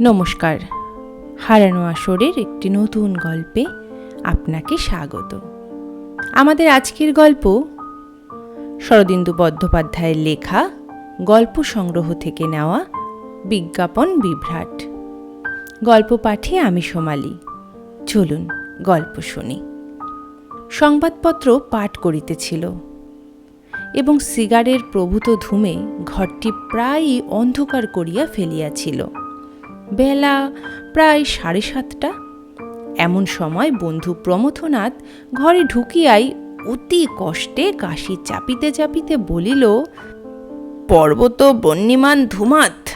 নমস্কার। হারানো আসরের একটি নতুন গল্পে আপনাকে স্বাগত। আমাদের আজকের গল্প শরদিন্দু বন্দ্যোপাধ্যায়ের লেখা, গল্প সংগ্রহ থেকে নেওয়া, বিজ্ঞাপন বিভ্রাট। গল্প পাঠে আমি সোমালি। চলুন গল্প শুনি। সংবাদপত্র পাঠ করিতেছিল এবং সিগারের প্রভূত ধূমে ঘরটি প্রায়ই অন্ধকার করিয়া ফেলিয়াছিল। বেলা প্রায় সাড়ে সাতটা। এমন সময় বন্ধু প্রমথনাথ ঘরে ঢুকিয়াই অতি কষ্টে কাশি চাপিতে চাপিতে বলিল, পর্বত বন্যিমান ধুমাত,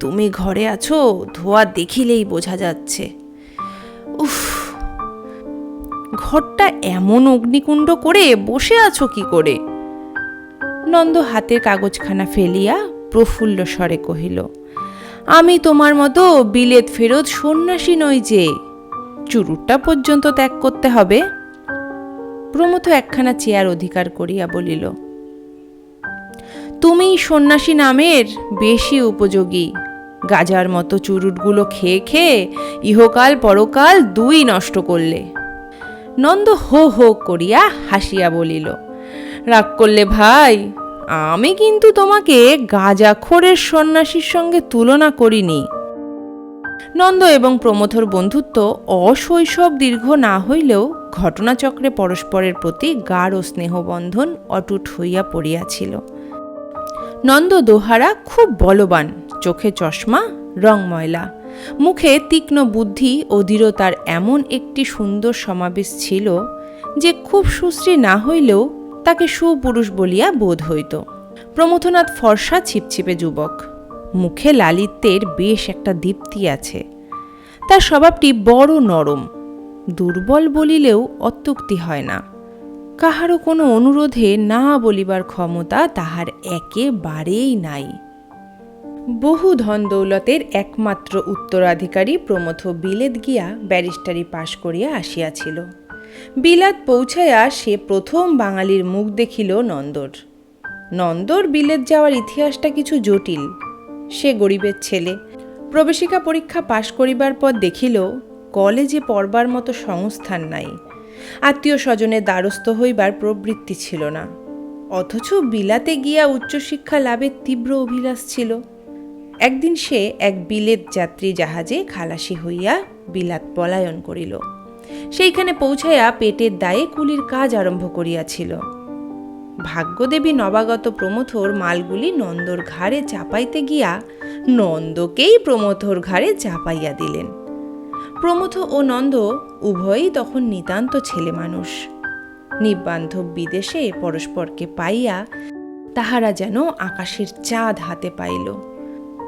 তুমি ঘরে আছো, ধোয়া দেখিলেই বোঝা যাচ্ছে। উফ, ঘরটা এমন অগ্নিকুণ্ড করে বসে আছো কি করে? নন্দ হাতের কাগজখানা ফেলিয়া প্রফুল্ল স্বরে কহিল আমি তোমার মতো বিলেত ফেরত সন্ন্যাসী নই যে। চুরুটটা পর্যন্ত ত্যাগ করতে হবে। প্রমথ একখানা চেয়ার অধিকার করিয়া বলিল তুমি সন্ন্যাসী নামের বেশি উপযোগী। গাজার মতো চুরুটগুলো খেয়ে খেয়ে ইহকাল পরকাল দুই নষ্ট করলে। নন্দ হো হো করিয়া হাসিয়া বলিল, রাগ করলে ভাই আমি কিন্তু তোমাকে গাজাখোরের সন্ন্যাসীর সঙ্গে তুলনা করিনি। নন্দ এবং প্রমথর বন্ধুত্ব অশৈশব দীর্ঘ না হইলেও ঘটনাচক্রে পরস্পরের প্রতি গাঢ় স্নেহবন্ধন অটুট হইয়া পড়িয়াছিল। নন্দ দোহারা খুব বলবান, চোখে চশমা, রং ময়লা। মুখে তীক্ষ্ণ বুদ্ধি ও দৃঢ়তার এমন একটি সুন্দর সমাবেশ ছিল যে খুব সুশ্রী না হইলেও তাকে সুপুরুষ বলিয়া বোধ হইত। প্রমথনাথ ফর্সা ছিপছিপে যুবক। মুখে লালিত্যের বেশ একটা দীপ্তি আছে। তার স্বভাবটি বড় নরম। দুর্বল বলিলেও অত্যুক্তি হয় না। কাহারও কোনো অনুরোধে না বলিবার ক্ষমতা তাহার একেবারেই নাই। বহু ধন দৌলতের একমাত্র উত্তরাধিকারী প্রমথ বিলেত গিয়া ব্যারিস্টারি পাশ করিয়া আসিয়াছিল। বিলাত পৌঁছাইয়া সে প্রথম বাঙালির মুখ দেখিল নন্দর। নন্দর বিলেত যাওয়ার ইতিহাসটা কিছু জটিল। সে গরিবের ছেলে। প্রবেশিকা পরীক্ষা পাশ করিবার পর দেখিল, কলেজে পড়বার মতো সংস্থান নাই। আত্মীয় স্বজনের দ্বারস্থ হইবার প্রবৃত্তি ছিল না। অথচ বিলাতে গিয়া উচ্চশিক্ষা লাভের তীব্র অভিলাষ ছিল। একদিন সে এক বিলেত যাত্রী জাহাজে খালাসি হইয়া বিলাত পলায়ন করিল। সেইখানে পৌঁছাইয়া পেটের দায়ে কুলির কাজ আরম্ভ করিয়াছিল। ভাগ্যদেবী নবাগত প্রমথর মালগুলি নন্দর ঘাড়ে চাপাইতে গিয়া নন্দকেই প্রমথর ঘাড়ে চাপাইয়া দিলেন। প্রমথ ও নন্দ উভয়ই তখন নিতান্ত ছেলে মানুষ। নিবান্ধব বিদেশে পরস্পরকে পাইয়া তাহারা যেন আকাশের চাঁদ হাতে পাইল।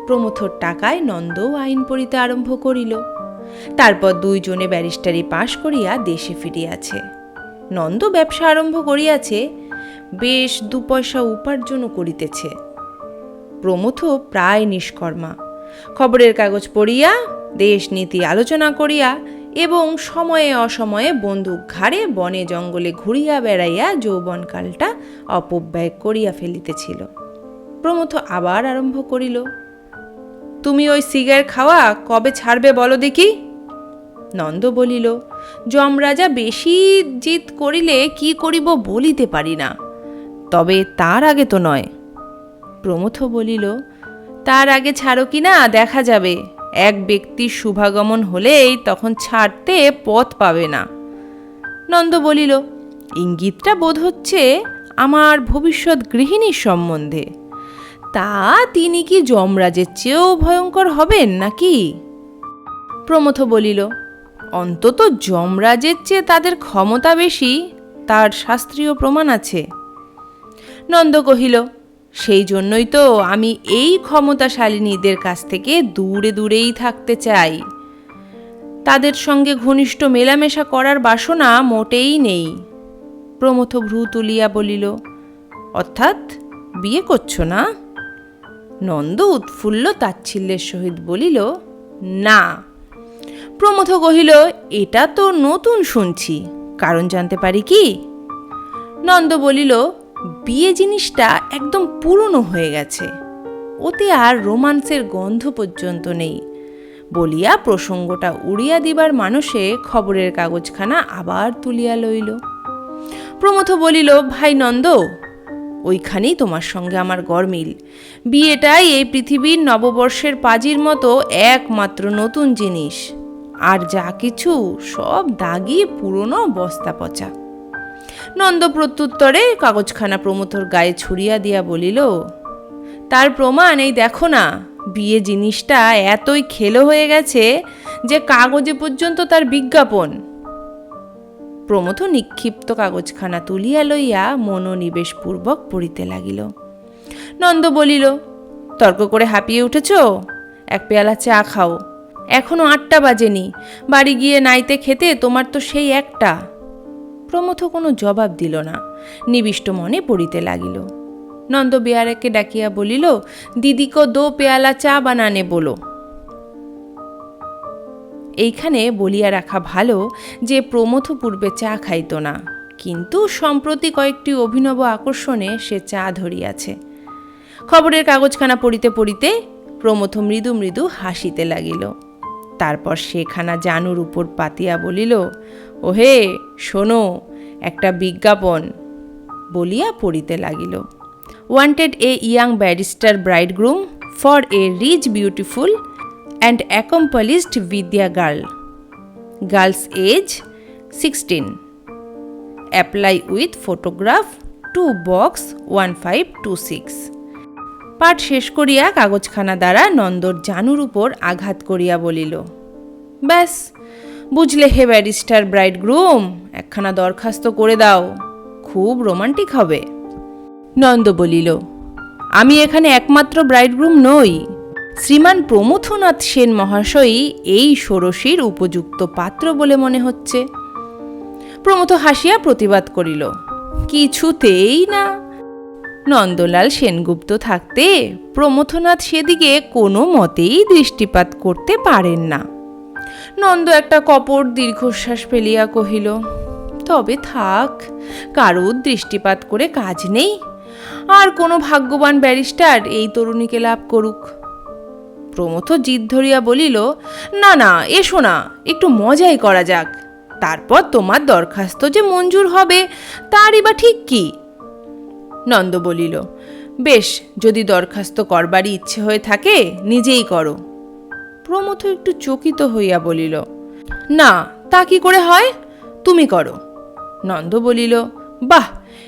প্রমথর টাকায় নন্দও আইন পড়িতে আরম্ভ করিল। তারপর দুইজনে ব্যারিস্টারি পাশ করিয়া দেশে ফিরিয়াছে। নন্দ ব্যবসা আরম্ভ করিয়াছে, বেশ দু পয়সা উপার্জনও করিতেছে। প্রমথ প্রায় নিষ্কর্মা। খবরের কাগজ পড়িয়া, দেশ নীতি আলোচনা করিয়া এবং সময়ে অসময়ে বন্দুক ঘাড়ে বনে জঙ্গলে ঘুরিয়া বেড়াইয়া যৌবনকালটা অপব্যয় করিয়া ফেলিতেছিল। প্রমথ আবার আরম্ভ করিল। তুমি ওই সিগার খাওয়া কবে ছাড়বে বলো দেখি? নন্দ বলিল, যমরাজা বেশি জিত করিলে কি করিব বলিতে পারি না, তবে তার আগে তো নয়। প্রমথ বলিল, তার আগে ছাড়ো কি না, দেখা যাবে। এক ব্যক্তির শুভাগমন হলেই তখন ছাড়তে পথ পাবে না। নন্দ বলিল, ইঙ্গিতটা বোধ হচ্ছে আমার ভবিষ্যৎ গৃহিণীর সম্বন্ধে। তা তিনি কি যমরাজের চেয়েও ভয়ঙ্কর হবেন নাকি? প্রমথ বলিল, অন্তত যমরাজের চেয়ে তাদের ক্ষমতা বেশি, তার শাস্ত্রীয় প্রমাণ আছে। নন্দ কহিল, সেই জন্যই তো আমি এই ক্ষমতাশালিনীদের কাছ থেকে দূরে দূরেই থাকতে চাই। তাদের সঙ্গে ঘনিষ্ঠ মেলামেশা করার বাসনা মোটেই নেই। প্রমথ ভ্রু তুলিয়া বলিল, অর্থাৎ বিয়ে করছ না? নন্দ উৎফুল্ল তাচ্ছিল্যের সহিত বলিল, না। প্রমথ কহিল, এটা তো নতুন শুনছি, কারণ জানতে পারি কি? নন্দ বলিল, বিয়ে জিনিসটা একদম পুরনো হয়ে গেছে, ওতে আর রোমান্সের গন্ধ পর্যন্ত নেই। বলিয়া প্রসঙ্গটা উড়িয়া দিবার মানুষে খবরের কাগজখানা আবার তুলিয়া লইল। প্রমথ বলিল, ভাই নন্দ ওইখানেই তোমার সঙ্গে আমার গরমিল বিয়েটাই এই পৃথিবীর নববর্ষের পাজির মতো একমাত্র নতুন জিনিস। আর যা কিছু সব দাগি পুরনো বস্তা পচা। নন্দ প্রত্যুত্তরে কাগজখানা প্রমথর গায়ে ছুড়িয়া দিয়া বলিল, তার প্রমাণ এই দেখো না, বিয়ে জিনিসটা এতই খেলো হয়ে গেছে যে কাগজে পর্যন্ত তার বিজ্ঞাপন। প্রমথ নিক্ষিপ্ত কাগজখানা তুলিয়া লইয়া মনোনিবেশপূর্বক পড়িতে লাগিল। নন্দ বলিল, তর্ক করে হাঁপিয়ে উঠেছ? এক পেয়ালা চা খাও। এখনও আটটা বাজেনি। বাড়ি গিয়ে নাইতে খেতে তোমার তো সেই একটা। প্রমথ কোনো জবাব দিল না। নিবিষ্ট মনে পড়িতে লাগিল। নন্দ বেয়ারাকে ডাকিয়া বলিল, দিদিকো দো পেয়ালা চা বানানে বলো। এইখানে বলিয়া রাখা ভালো যে প্রমথ পূর্বে চা খাইত না। কিন্তু সম্প্রতি কয়েকটি অভিনব আকর্ষণে সে চা ধরিয়াছে। খবরের কাগজখানা পড়িতে পড়িতে প্রমথ মৃদু মৃদু হাসিতে লাগিল। তারপর সেখানা জানুর উপর পাতিয়া বলিল, ওহে, শোনো, একটা বিজ্ঞাপন। বলিয়া পড়িতে লাগিল। Wanted a young barrister bridegroom for a rich beautiful girl girls age sixteen apply with photograph to box one five two six পাঠ শেষ করিয়া কাগজখানা দ্বারা নন্দর জানুর উপর আঘাত করিয়া বলিল, ব্যাস, বুঝলে হে ব্যারিস্টার ব্রাইড গ্রুম একখানা দরখাস্ত করে দাও, খুব রোমান্টিক হবে। নন্দ বলিল, আমি এখানে একমাত্র ব্রাইডগ্রুম নই শ্রীমান প্রমথনাথ সেন মহাশয়ই এই ষোড়শীর উপযুক্ত পাত্র বলে মনে হচ্ছে। প্রমথ হাসিয়া প্রতিবাদ করিল, কিছুতেই না। নন্দলাল সেনগুপ্ত থাকতে প্রমথনাথ সেদিকে কোনো মতেই দৃষ্টিপাত করতে পারেন না। নন্দ একটা কপট দীর্ঘশ্বাস ফেলিয়া কহিল, তবে থাক, কারুর দৃষ্টিপাত করে কাজ নেই। আর কোনো ভাগ্যবান ব্যারিস্টার এই তরুণীকে লাভ করুক। প্রমথ জিদ ধরিয়া বলিল, না না, এসো না, একটু মজাই করা যাক। তারপর তোমার দরখাস্ত যে মঞ্জুর হবে, তারই বা ঠিক কি? নন্দ বলিল, বেশ, যদি দরখাস্ত করবারই ইচ্ছে হয়ে থাকে, নিজেই করো। প্রমথ একটু চকিত হইয়া বলিল, না, তা কি করে হয়? তুমি করো। নন্দ বলিল, বাহ,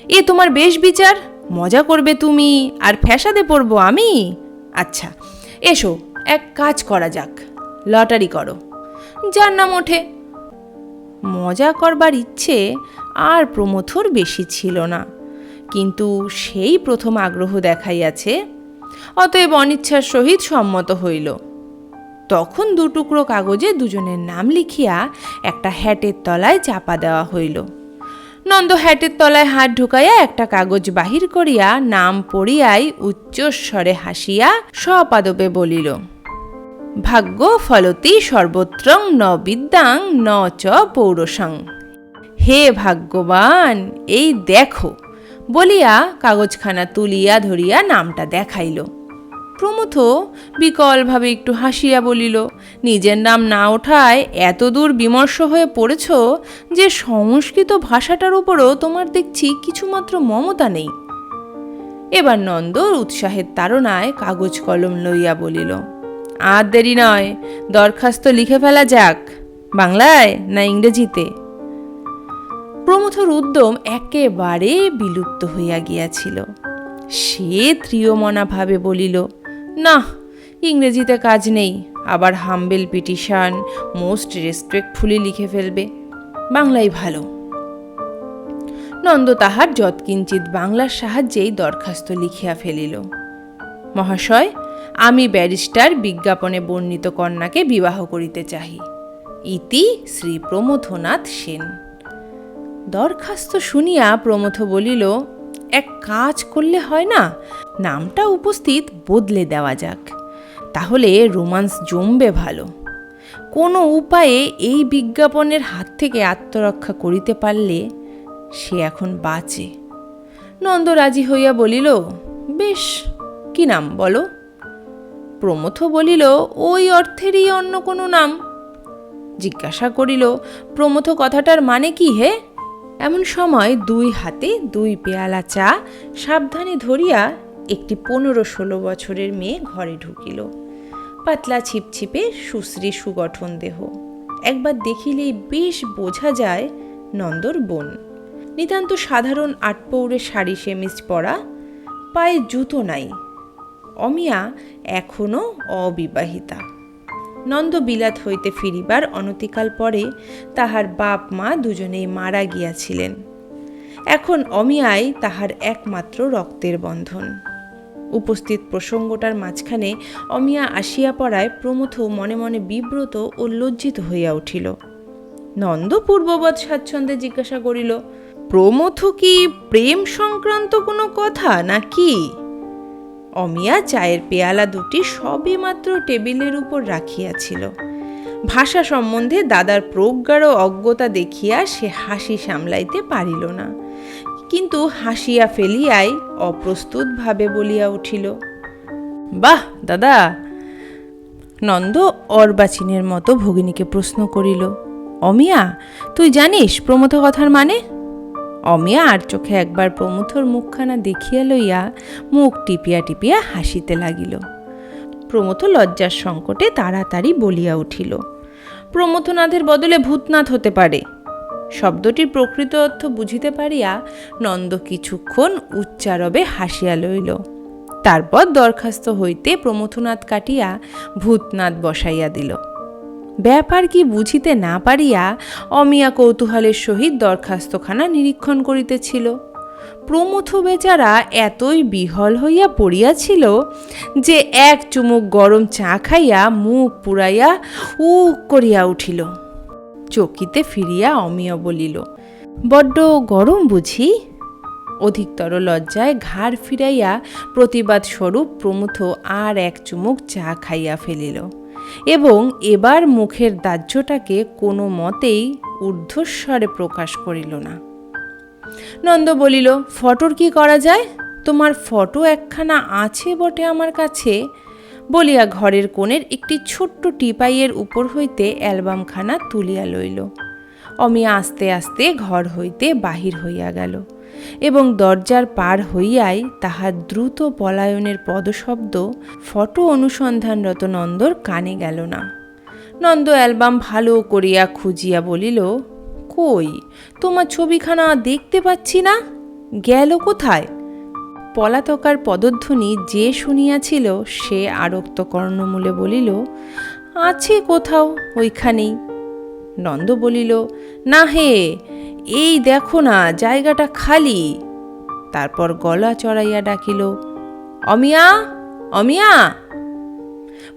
এ তোমার বেশ বিচার। মজা করবে তুমি, আর ফ্যাসাদে পড়ব আমি? আচ্ছা এসো এক কাজ করা যাক। লটারি করো। যার নাম ওঠে। মজা করবার ইচ্ছে আর প্রমথর বেশি ছিল না। কিন্তু সেই প্রথম আগ্রহ দেখাইয়াছে, অতএব অনিচ্ছার সহিত সম্মত হইল। তখন দুটুকরো কাগজে দুজনের নাম লিখিয়া একটা হ্যাটের তলায় চাপা দেওয়া হইল। নন্দ হ্যাটের তলায় হাত ঢুকাইয়া একটা কাগজ বাহির করিয়া নাম পড়িয়াই উচ্চস্বরে হাসিয়া সপাদপে বলিল, ভাগ্য ফলতি সর্বত্রং ন বিদ্যাং, ন চ পৌরসাং। হে ভাগ্যবান, এই দেখো। বলিয়া কাগজখানা তুলিয়া ধরিয়া নামটা দেখাইল। প্রমথ। বিকলভাবে একটু হাসিয়া বলিল, নিজের নাম না ওঠায় এত দূর বিমর্ষ হয়ে পড়েছ যে সংস্কৃত ভাষাটার উপরও তোমার দেখছি কিছুমাত্র মমতা নেই। এবার নন্দর উৎসাহের তাড়নায় কাগজ কলম লইয়া বলিল, আর দেরি নয়, দরখাস্ত লিখে ফেলা যাক, বাংলায় না ইংরেজিতে? প্রমথর উদ্যম একেবারে বিলুপ্ত হইয়া গিয়াছিল। সে ত্রিয়মনাভাবে বলিল না, ইংরেজিতে কাজ নেই। আবার হাম্বেল পিটিশন, মোস্ট রেসপেক্টফুলি লিখে ফেলবে। বাংলাই ভালো। নন্দ তাহার যৎকিঞ্চিত বাংলার সাহায্যেই দরখাস্ত লিখিয়া ফেলিল। মহাশয়, আমি ব্যারিস্টার বিজ্ঞাপনে বর্ণিত কন্যাকে বিবাহ করিতে চাহি। ইতি শ্রী প্রমথনাথ সেন। দরখাস্ত শুনিয়া প্রমথ বলিল এক কাজ করলে হয় না? নামটা উপস্থিত বদলে দেওয়া যাক। তাহলে রোমান্স জমবে ভালো। কোনো উপায়ে এই বিজ্ঞাপনের হাত থেকে আত্মরক্ষা করিতে পারলে সে এখন বাঁচে। নন্দ রাজি হইয়া বলিল, বেশ, কি নাম বলো? প্রমথ বলিল, ওই অর্থেরই অন্য কোনো নাম। জিজ্ঞাসা করিল, প্রমথ কথাটার মানে কি হে? এমন সময় দুই হাতে দুই পেয়ালা চা সাবধানে ধরিয়া একটি পনেরো ষোলো বছরের মেয়ে ঘরে ঢুকিল। পাতলা ছিপছিপে সুশ্রী সুগঠন দেহ। একবার দেখিলেই বেশ বোঝা যায় নন্দর বোন। নিতান্ত সাধারণ আটপৌরে শাড়ি সেমিজ পরা, পায়ে জুতো নাই। অমিয়া এখনও অবিবাহিতা। নন্দ বিলাত হইতে ফিরিবার অনতিকাল পরে তাহার বাপ মা দুজনেই মারা গিয়াছিলেন। এখন অমিয়াই তাহার একমাত্র রক্তের বন্ধন। উপস্থিত প্রসঙ্গটার মাঝখানে অমিয়া আসিয়া পড়ায় প্রমথ মনে মনে বিব্রত ও লজ্জিত হইয়া উঠিল। নন্দ পূর্ববৎ স্বাচ্ছন্দ্যে জিজ্ঞাসা করিল, প্রমথ কি প্রেম সংক্রান্ত কোনো কথা নাকি? অমিয়া চায়ের পেয়ালা দুটি সবে মাত্র টেবিলের উপর রাখিয়াছিল। ভাষা সম্বন্ধে দাদার প্রজ্ঞার অজ্ঞতা দেখিয়া সে হাসি সামলাইতে পারিল না। কিন্তু হাসিয়া ফেলিয়াই অপ্রস্তুতভাবে বলিয়া উঠিল, বাহ, দাদা! নন্দ অর্বাচীনের মতো ভগিনীকে প্রশ্ন করিল, অমিয়া, তুই জানিস প্রমথ কথার মানে? অমিয়া আর চোখে একবার প্রমথর মুখখানা দেখিয়া লইয়া মুখ টিপিয়া টিপিয়া হাসিতে লাগিল। প্রমথ লজ্জার সংকটে তাড়াতাড়ি বলিয়া উঠিল, প্রমথনাথের বদলে ভূতনাথ হতে পারে? শব্দটির প্রকৃত অর্থ বুঝিতে পারিয়া নন্দ কিছুক্ষণ উচ্চারবে হাসিয়া লইল। তারপর দরখাস্ত হইতে প্রমথনাথ কাটিয়া ভূতনাথ বসাইয়া দিল। ব্যাপার কি বুঝিতে না পারিয়া অমিয়া কৌতূহলের সহিত দরখাস্তখানা নিরীক্ষণ করিতেছিল। প্রমথ বেচারা এতই বিহল হইয়া পড়িয়াছিল যে এক চুমুক গরম চা খাইয়া মুখ পুড়াইয়া উ করিয়া উঠিল। চকিতে ফিরিয়া অমিয় বলিল, বড্ড গরম বুঝি? অধিকতর লজ্জায় ঘাড় ফিরাইয়া প্রতিবাদ স্বরূপ প্রমুথ আর এক চুমুক চা খাইয়া ফেলিল। এবং এবার মুখের দাহ্যটাকে কোনো মতেই ঊর্ধ্বস্বরে প্রকাশ করিল না। নন্দ বলিল, ফটোর কি করা যায়? তোমার ফটো একখানা আছে বটে আমার কাছে? বলিয়া ঘরের কোণের একটি ছোট্ট টিপাইয়ের উপর হইতে অ্যালবামখানা তুলিয়া লইল। অমিয়া আস্তে আস্তে ঘর হইতে বাহির হইয়া গেল। এবং দরজার পার হইয়াই তাহার দ্রুত পলায়নের পদশব্দ ফটো অনুসন্ধানরত নন্দর কানে গেল না। নন্দ অ্যালবাম ভালো করিয়া খুঁজিয়া বলিল, কই, তোমার ছবিখানা দেখতে পাচ্ছি না? গেল কোথায়? পলাতকার পদধ্বনি যে শুনিয়াছিল সে আরক্ত কর্ণমূলে বলিল, আছে কোথাও, ওইখানেই। নন্দ বলিল, না হে এই দেখো না, জায়গাটা খালি। তারপর গলা চড়াইয়া ডাকিল, অমিয়া অমিয়া!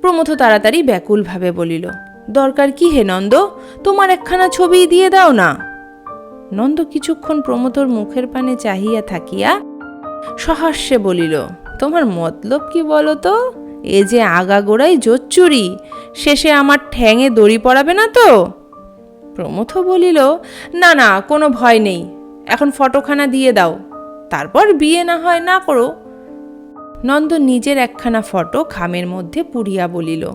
প্রমথ তাড়াতাড়ি ব্যাকুলভাবে বলিল, দরকার কি হে নন্দ? তোমার একখানা ছবি দিয়ে দাও না। নন্দ কিছুক্ষণ প্রমথর মুখের পানে চাহিয়া থাকিয়া সহাস্যে বলিল, তোমার মতলব কি বলো তো? এ যে আগাগোড়াই জোচ্চুরি, শেষে আমার ঠ্যাঙে দড়ি পড়াবে না তো? প্রমথ বলিল, না না, কোনো ভয় নেই। এখন ফটোখানা দিয়ে দাও। তারপর বিয়ে না হয় না করো। নন্দ নিজের একখানা ফটো খামের মধ্যে পুড়িয়া বলিল,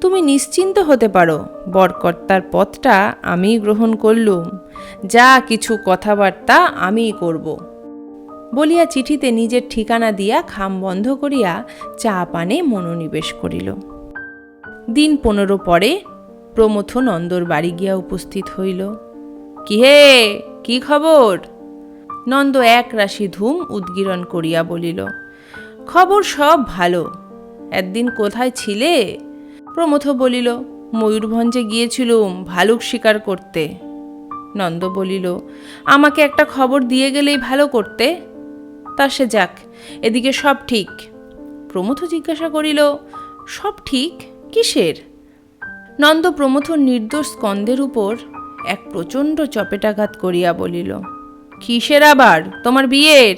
তুমি নিশ্চিন্ত হতে পারো, বরকর্তার পথটা আমি গ্রহণ করলুম। যা কিছু কথাবার্তা আমিই করব। বলিয়া চিঠিতে নিজের ঠিকানা দিয়া খাম বন্ধ করিয়া চা পানে মনোনিবেশ করিল। দিন পনেরো পরে প্রমথ নন্দর বাড়ি গিয়া উপস্থিত হইল। কি হে কি খবর? নন্দ এক রাশি ধুম উদ্গীরণ করিয়া বলিল, খবর সব ভালো। একদিন কোথায় ছিলে? প্রমথ বলিল, ময়ূরভঞ্জে গিয়েছিলুম ভালুক শিকার করতে। নন্দ বলিল, আমাকে একটা খবর দিয়ে গেলেই ভালো করতে? তা সে যাক, এদিকে সব ঠিক। প্রমথ জিজ্ঞাসা করিল, সব ঠিক? কিসের? নন্দ প্রমথ নির্দোষ স্কন্ধের উপর এক প্রচণ্ড চপেটাঘাত করিয়া বলিল, কিসের আবার? তোমার বিয়ের?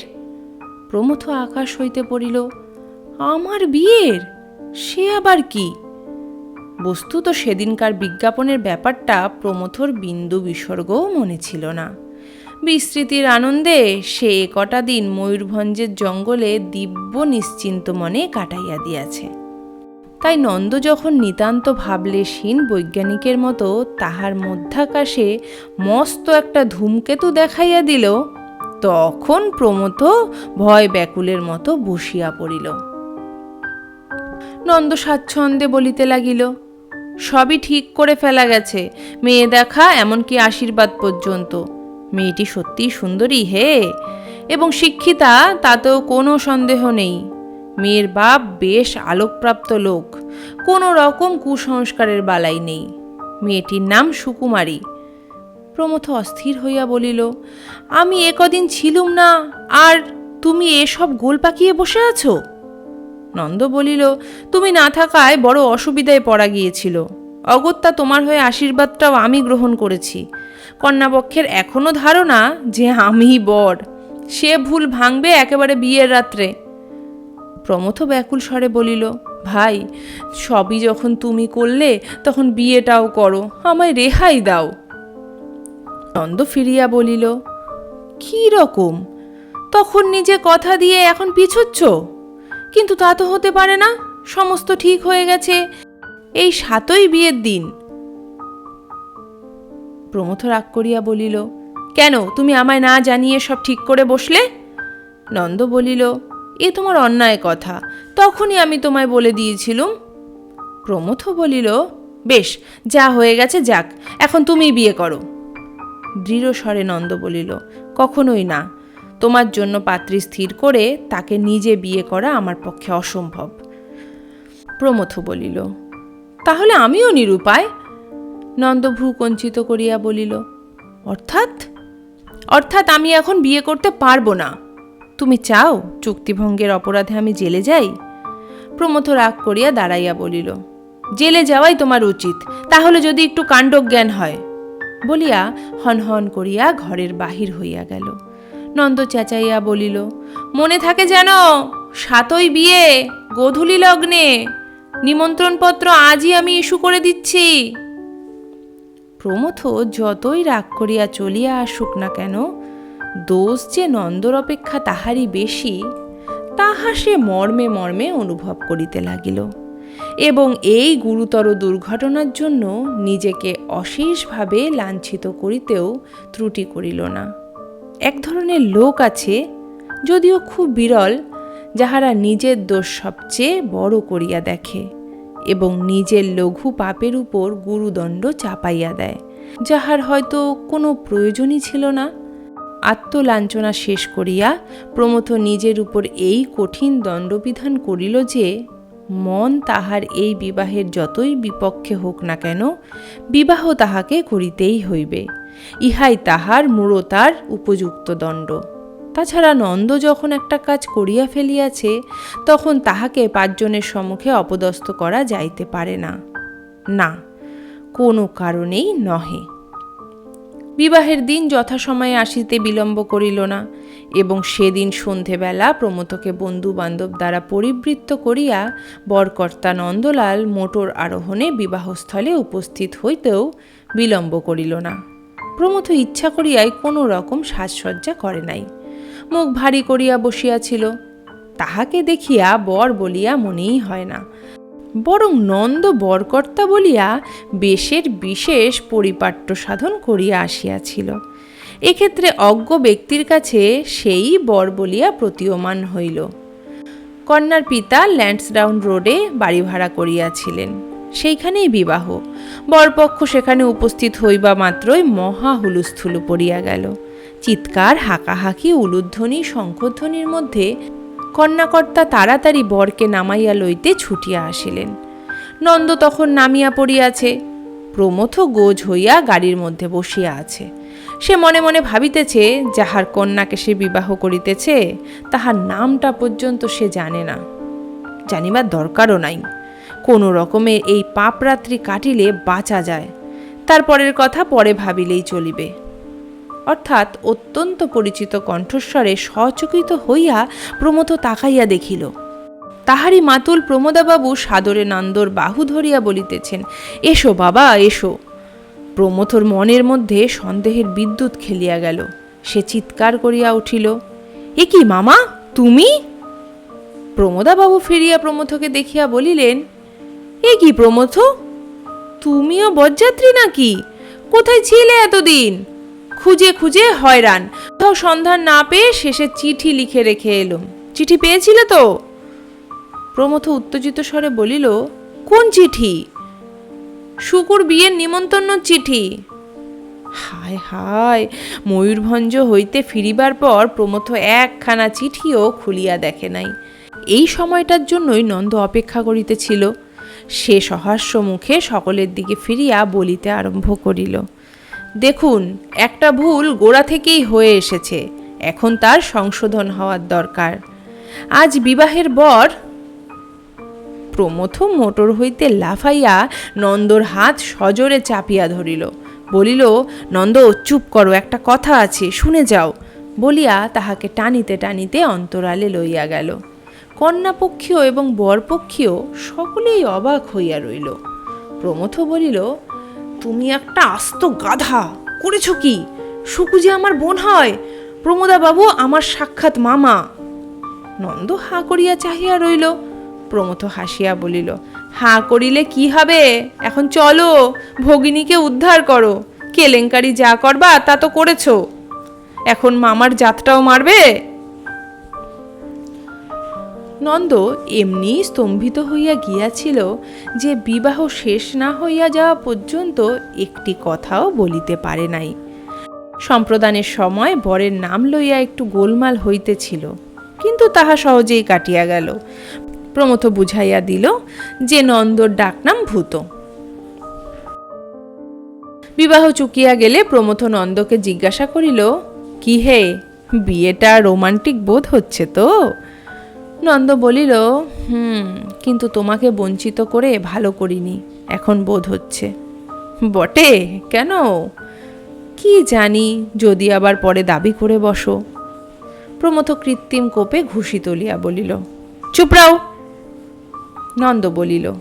প্রমথ আকাশ হইতে পড়িল, আমার বিয়ের? সে আবার কি? বস্তুত সেদিনকার বিজ্ঞাপনের ব্যাপারটা প্রমথর বিন্দু বিসর্গও মনে ছিল না। বিস্মৃতির আনন্দে সে কটা দিন ময়ূরভঞ্জের জঙ্গলে দিব্য নিশ্চিন্ত মনে কাটাইয়া দিয়াছে। তাই নন্দ যখন নিতান্ত ভাবলেশীন বৈজ্ঞানিকের মতো তাহার মধ্যাকাশে মস্ত একটা ধূমকেতু দেখাইয়া দিল, তখন প্রমথ ভয় ব্যাকুলের মতো বসিয়া পড়িল। নন্দ স্বাচ্ছন্দ্যে বলিতে লাগিল, সবই ঠিক করে ফেলা গেছে, মেয়ে দেখা এমনকি আশীর্বাদ পর্যন্ত। মেয়েটি সত্যিই সুন্দরী হে, এবং শিক্ষিতা তাতেও কোনো সন্দেহ নেই। মেয়ের বাপ বেশ আলোকপ্রাপ্ত লোক। কোনো রকম কুসংস্কারের বালাই নেই। মেয়েটির নাম সুকুমারী। প্রমথ অস্থির হইয়া বলিল, আমি একদিন ছিলুম না, আর তুমি এসব গোল পাকিয়ে বসে আছো? নন্দ বলিল, তুমি না থাকায় বড় অসুবিধায় পড়া গিয়েছিল। অগত্যা তোমার হয়ে আশীর্বাদটাও আমি গ্রহণ করেছি। কন্যাপক্ষের এখনও ধারণা যে আমিই বর। সে ভুল ভাঙবে একেবারে বিয়ের রাত্রে। প্রমথ ব্যাকুল স্বরে বলিল, ভাই, সবই যখন তুমি করলে, তখন বিয়েটাও করো, আমায় রেহাই দাও। নন্দ ফিরিয়া বলিল, কি রকম? তখন নিজে কথা দিয়ে এখন পিছুচ্ছ? কিন্তু তা তো হতে পারে না, সমস্ত ঠিক হয়ে গেছে, এই সাতই বিয়ের দিন। প্রমথ রাগ করিয়া বলিল, কেন, তুমি আমায় না জানিয়ে সব ঠিক করে বসলে? নন্দ বলিল এ তোমার অন্যায় কথা। তখনই আমি তোমায় বলে দিয়েছিলুম। প্রমথ বলিল, বেশ, যা হয়ে গেছে যাক, এখন তুমিই বিয়ে করো। দৃঢ় স্বরে নন্দ বলিল, কখনোই না। তোমার জন্য পাত্রী স্থির করে তাকে নিজে বিয়ে করা আমার পক্ষে অসম্ভব। প্রমথ বলিল, তাহলে আমিও নিরুপায়? নন্দ ভ্রু কঞ্চিত করিয়া বলিল, অর্থাৎ? অর্থাৎ আমি এখন বিয়ে করতে পারব না। তুমি চাও চুক্তিভঙ্গের অপরাধে আমি জেলে যাই? প্রমথ রাগ করিয়া দাঁড়াইয়া বলিল, জেলে যাওয়াই তোমার উচিত, তাহলে যদি একটু কাণ্ডজ্ঞান হয়। বলিয়া হনহন করিয়া ঘরের বাহির হইয়া গেল। নন্দ চেঁচাইয়া বলিল, মনে থাকে যেন সাতই বিয়ে, গোধূলি লগ্নে, নিমন্ত্রণপত্র আজই আমি ইস্যু করে দিচ্ছি। প্রমথ যতই রাগ করিয়া চলিয়া আসুক না কেন দোষ যে নন্দর অপেক্ষা তাহারই বেশি, তাহা সে মর্মে মর্মে অনুভব করিতে লাগিল এবং এই গুরুতর দুর্ঘটনার জন্য নিজেকে অশেষভাবে লাঞ্ছিত করিতেও ত্রুটি করিল না। এক ধরনের লোক আছে, যদিও খুব বিরল, যাহারা নিজের দোষ সবচেয়ে বড় করিয়া দেখে এবং নিজের লঘু পাপের উপর গুরুদণ্ড চাপাইয়া দেয়, যাহার হয়তো কোনো প্রয়োজনই ছিল না। আত্মলাঞ্ছনা শেষ করিয়া প্রমথ নিজের উপর এই কঠিন দণ্ডবিধান করিল যে, মন তাহার এই বিবাহের যতই বিপক্ষে হোক না কেন, বিবাহ তাহাকে করিতেই হইবে। ইহাই তাহার মূঢ়তার উপযুক্ত দণ্ড। তাছাড়া নন্দ যখন একটা কাজ করিয়া ফেলিয়াছে, তখন তাহাকে পাঁচজনের সম্মুখে অপদস্থ করা যাইতে পারে না। না, কোনো কারণেই নহে। বিবাহের দিন যথাসময়ে আসিতে বিলম্ব করিল না, এবং সেদিন সন্ধেবেলা প্রমথকে বন্ধু বান্ধব দ্বারা পরিবৃত্ত করিয়া বরকর্তা নন্দলাল মোটর আরোহণে বিবাহস্থলে উপস্থিত হইতেও বিলম্ব করিল না। প্রমথ ইচ্ছা করিয়াই কোনো রকম সাজসজ্জা করে নাই। মুখ ভারী করিয়া বসিয়াছিল। তাহাকে দেখিয়া বর বলিয়া মনেই হয় না বরং নন্দ বরকর্তা বলিয়া বেশের বিশেষ পরিপাট্য সাধন করিয়া আসিয়াছিল। এক্ষেত্রে অজ্ঞ ব্যক্তির কাছে সেই বর বলিয়া প্রতীয়মান হইল। কন্যার পিতা ল্যান্ডসডাউন রোডে বাড়ি ভাড়া করিয়াছিলেন। সেইখানেই বিবাহ। বরপক্ষ সেখানে উপস্থিত হইবা মাত্রই মহা হুলুস্থুলু পড়িয়া গেল। চিৎকার, হাঁকাহাঁকি, উলুধ্বনি, শঙ্খধ্বনির মধ্যে কন্যাকর্তা তাড়াতাড়ি বরকে নামাইয়া লইতে ছুটিয়া আসিলেন। নন্দ তখন নামিয়া পড়িয়াছে। প্রমথ গোজ হইয়া গাড়ির মধ্যে বসিয়া আছে। সে মনে মনে ভাবিতেছে, যাহার কন্যাকে সে বিবাহ করিতেছে, তাহার নামটা পর্যন্ত সে জানে না। জানিবার দরকারও নাই। কোনো রকমে এই পাপরাত্রি কাটিলে বাঁচা যায়। তারপরের কথা পরে ভাবিলেই চলিবে। অর্থাৎ অত্যন্ত পরিচিত কণ্ঠস্বরে সচকিত হইয়া প্রমথ তাকাইয়া দেখিল। তাহারই মাতুল প্রমোদাবাবু সাদরে নান্দর বাহু ধরিয়া বলিতেছেন, এসো বাবা, এসো। প্রমথর মনের মধ্যে সন্দেহের বিদ্যুৎ খেলিয়া গেল। সে চিৎকার করিয়া উঠিল, এ কি মামা, তুমি? প্রমোদাবাবু ফিরিয়া প্রমথকে দেখিয়া বলিলেন, এ কি প্রমথ তুমিও বরযাত্রী নাকি? কোথায় ছিলে এতদিন? খুঁজে খুঁজে হয়রান। কোথাও সন্ধান না পেয়ে শেষে চিঠি লিখে রেখে এলুম চিঠি পেয়েছিলে তো? প্রমথ উত্তেজিত স্বরে বলিল, কোন চিঠি? শুকুর বিয়ের নিমন্ত্রণ চিঠি। হায় হায়, ময়ূরভঞ্জ হইতে ফিরিবার পর প্রমথ একখানা চিঠিও খুলিয়া দেখে নাই। এই সময়টার জন্যই নন্দ অপেক্ষা করিতেছিল। সে সহাস্য মুখে সকলের দিকে ফিরিয়া বলিতে আরম্ভ করিল। দেখুন, একটা ভুল গোড়া থেকেই হয়ে এসেছে। এখন তার সংশোধন হওয়ার দরকার। আজ বিবাহের বর প্রমথ মোটর হইতে লাফাইয়া নন্দর হাত সজোরে চাপিয়া ধরিল। বলিল, নন্দ, চুপ করো, একটা কথা আছে, শুনে যাও। বলিয়া তাহাকে টানিতে টানিতে অন্তরালে লইয়া গেল। কন্যাপক্ষীয় এবং বরপক্ষীয় সকলেই অবাক হইয়া রইল। প্রমথ বলিল তুমি একটা আস্ত গাধা। করেছ কি? সুকু যে আমার বোন হয় প্রমোদা বাবু আমার সাক্ষাৎ মামা। নন্দ হা করিয়া চাহিয়া রইল। প্রমথ হাসিয়া বলিল, হা করিলে কি হবে? এখন চলো, ভগিনীকে উদ্ধার করো। কেলেঙ্কারি যা করবা তা তো করেছ। এখন মামার জাতটাও মারবে? নন্দ এমনি স্তম্ভিত হইয়া গিয়াছিল যে বিবাহ শেষ না হইয়া যাওয়া পর্যন্ত একটি কথাও বলিতে পারে নাই। সম্প্রদানের সময় বরের নাম লইয়া একটু গোলমাল হইতেছিল, কিন্তু তাহা সহজেই কাটিয়া গেল। প্রমথ বুঝাইয়া দিল যে নন্দর ডাকনাম ভূত। বিবাহ চুকিয়া গেলে প্রমথ নন্দকে জিজ্ঞাসা করিল, কি হে, বিয়েটা রোমান্টিক বোধ হচ্ছে তো? নন্দ বলিল, হুম, কিন্তু তোমাকে বঞ্চিত করে ভালো করিনি, এখন বোধ হচ্ছে। বটে? কেন? কি জানি, যদি আবার পরে দাবি করে বসো। প্রমথ কৃত্রিম কোপে ঘুষি তলিয়া বলিল চুপরাও নন্দ বলিল,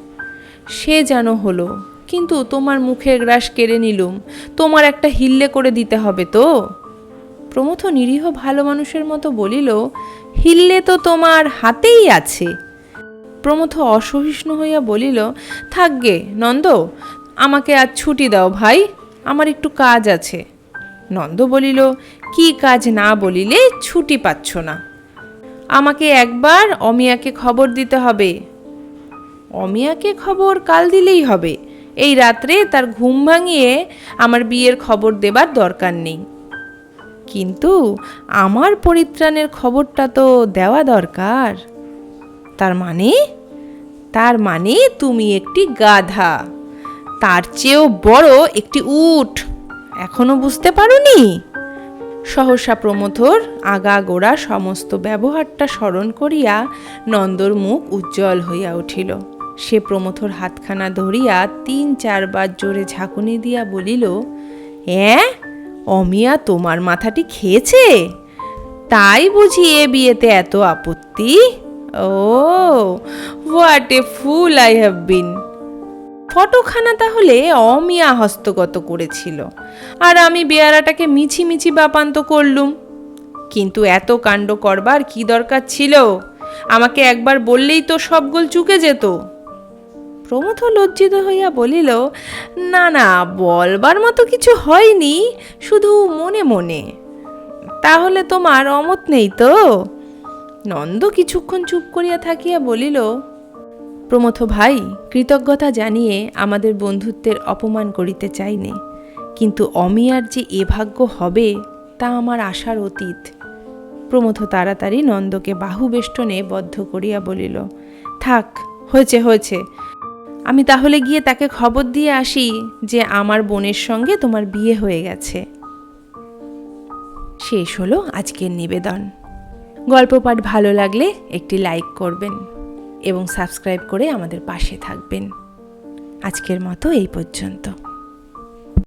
সে যেন হলো, কিন্তু তোমার মুখের গ্রাস কেড়ে নিলুম, তোমার একটা হিল্লে করে দিতে হবে তো? প্রমথ নিরীহ ভালো মানুষের মতো বলিল, হিল্লে তো তোমার হাতেই আছে। প্রমথ অসহিষ্ণু হইয়া বলিল থাকগে নন্দ, আমাকে আজ ছুটি দাও ভাই, আমার একটু কাজ আছে। নন্দ বলিল, কি কাজ না বলিলে ছুটি পাচ্ছ না। আমাকে একবার অমিয়াকে খবর দিতে হবে। অমিয়াকে খবর কাল দিলেই হবে। এই রাত্রে তার ঘুম ভাঙিয়ে আমার বিয়ের খবর দেবার দরকার নেই। কিন্তু আমার পরিত্রাণের খবরটা তো দেওয়া দরকার। তার মানে? তার মানে তুমি একটি গাধা। তার চেয়েও বড় একটি উট। এখনও বুঝতে পারোনি? সহসা প্রমথর আগা গোড়া সমস্ত ব্যবহারটা স্মরণ করিয়া নন্দর মুখ উজ্জ্বল হইয়া উঠিল। সে প্রমথর হাতখানা ধরিয়া তিন চারবার জোরে ঝাঁকুনি দিয়া বলিল অ্যাঁ অমিয়া তোমার মাথাটি খেয়েছে? তাই বুঝি এ বিয়েতে এত আপত্তি? ও what a fool I have been ফটোখানা তাহলে অমিয়া হস্তগত করেছিল। আর আমি বেয়ারাটাকে মিছি মিছি বাপান্ত করলুম। কিন্তু এত কাণ্ড করবার কি দরকার ছিল? আমাকে একবার বললেই তো সব গোল চুকে যেত। প্রমথ লজ্জিত হইয়া বলিল, না না, বলবার মতো কিছু হয়নি, শুধু মনে মনে। তাহলে তোমার অমত নেই তো? নন্দ কিছুক্ষণ চুপ করিয়া থাকিয়া বলিল প্রমথ ভাই, কৃতজ্ঞতা জানিয়ে আমাদের বন্ধুত্বের অপমান করিতে চাইনি। কিন্তু অমিয়ার যে এ ভাগ্য হবে, তা আমার আশার অতীত প্রমথ তাড়াতাড়ি নন্দকে বাহুবেষ্টনে বদ্ধ করিয়া বলিল, থাক, হয়েছে হয়েছে। আমি তাহলে গিয়ে তাকে খবর দিয়ে আসি যে আমার বোনের সঙ্গে তোমার বিয়ে হয়ে গেছে। শেষ হলো আজকের নিবেদন। গল্প পাঠ ভালো লাগলে একটি লাইক করবেন এবং সাবস্ক্রাইব করে আমাদের পাশে থাকবেন। আজকের মতো এই পর্যন্ত।